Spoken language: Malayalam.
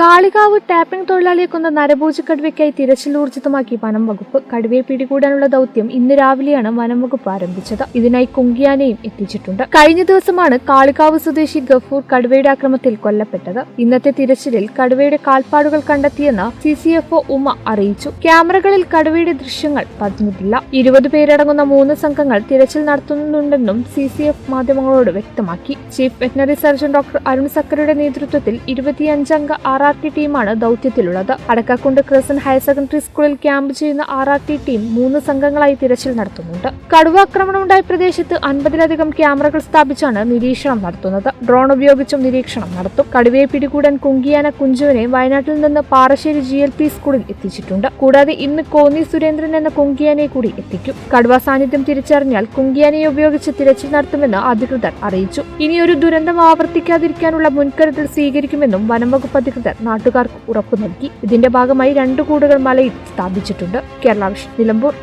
കാളികാവ് ടാപ്പിംഗ് തൊഴിലാളിയെ കൊന്ന നരഭോജിക്കടുവയ്ക്കായി തിരച്ചിൽ ഊർജിതമാക്കി വനം വകുപ്പ് കടുവയെ പിടികൂടാനുള്ള ദൗത്യം ഇന്ന് രാവിലെയാണ് വനം വകുപ്പ് ആരംഭിച്ചത്. ഇതിനായി കുങ്കിയാനെയും എത്തിച്ചിട്ടുണ്ട്. കഴിഞ്ഞ ദിവസമാണ് കാളികാവ് സ്വദേശി ഗഫൂർ കടുവയുടെ ആക്രമത്തിൽ കൊല്ലപ്പെട്ടത്. ഇന്നത്തെ തിരച്ചിലിൽ കടുവയുടെ കാൽപ്പാടുകൾ കണ്ടെത്തിയെന്ന് C C F O Uma അറിയിച്ചു. ക്യാമറകളിൽ കടുവയുടെ ദൃശ്യങ്ങൾ പതിഞ്ഞിട്ടില്ല. ഇരുപത് പേരടങ്ങുന്ന മൂന്ന് സംഘങ്ങൾ തിരച്ചിൽ നടത്തുന്നുണ്ടെന്നും സി സി എഫ് മാധ്യമങ്ങളോട് വ്യക്തമാക്കി. Chief veterinary surgeon doctor Arun സക്കറിയുടെ നേതൃത്വത്തിൽ ഇരുപത്തിയഞ്ചംഗ ആർ ആർ ടി ടീമാണ് ദൗത്യത്തിലുള്ളത്. അടക്കാക്കുണ്ട് ക്രിസൻ ഹയർ സെക്കൻഡറി സ്കൂളിൽ ക്യാമ്പ് ചെയ്യുന്ന ആർ ആർ ടി ടീം മൂന്ന് സംഘങ്ങളായി തിരച്ചിൽ നടത്തുന്നുണ്ട്. കടുവാക്രമണമുണ്ടായ പ്രദേശത്ത് അൻപതിലധികം ക്യാമറകൾ സ്ഥാപിച്ചാണ് നിരീക്ഷണം നടത്തുന്നത്. ഡ്രോൺ ഉപയോഗിച്ചും നിരീക്ഷണം നടത്തും. കടുവയെ പിടികൂടാൻ കുങ്കിയാന കുഞ്ചുവിനെ വയനാട്ടിൽ നിന്ന് പാറശ്ശേരി ജി എൽ പി സ്കൂളിൽ എത്തിച്ചിട്ടുണ്ട്. കൂടാതെ ഇന്ന് കോന്നി സുരേന്ദ്രൻ എന്ന കുങ്കിയാനെ കൂടി എത്തിക്കും. കടുവ സാന്നിധ്യം തിരിച്ചറിഞ്ഞാൽ കുങ്കിയാനയെ ഉപയോഗിച്ച് തിരച്ചിൽ നടത്തുമെന്ന് അധികൃതർ അറിയിച്ചു. ഇനിയൊരു ദുരന്തം ആവർത്തിക്കാതിരിക്കാനുള്ള മുൻകരുതൽ സ്വീകരിക്കുമെന്നും വനംവകുപ്പ് അധികൃതർ നാട്ടുകാർക്ക് ഉറപ്പു നൽകി. ഇതിന്റെ ഭാഗമായി രണ്ട് കൂടുകൾ മലയിൽ സ്ഥാപിച്ചിട്ടുണ്ട്. കേരള വിഷൻ നിലമ്പൂർ.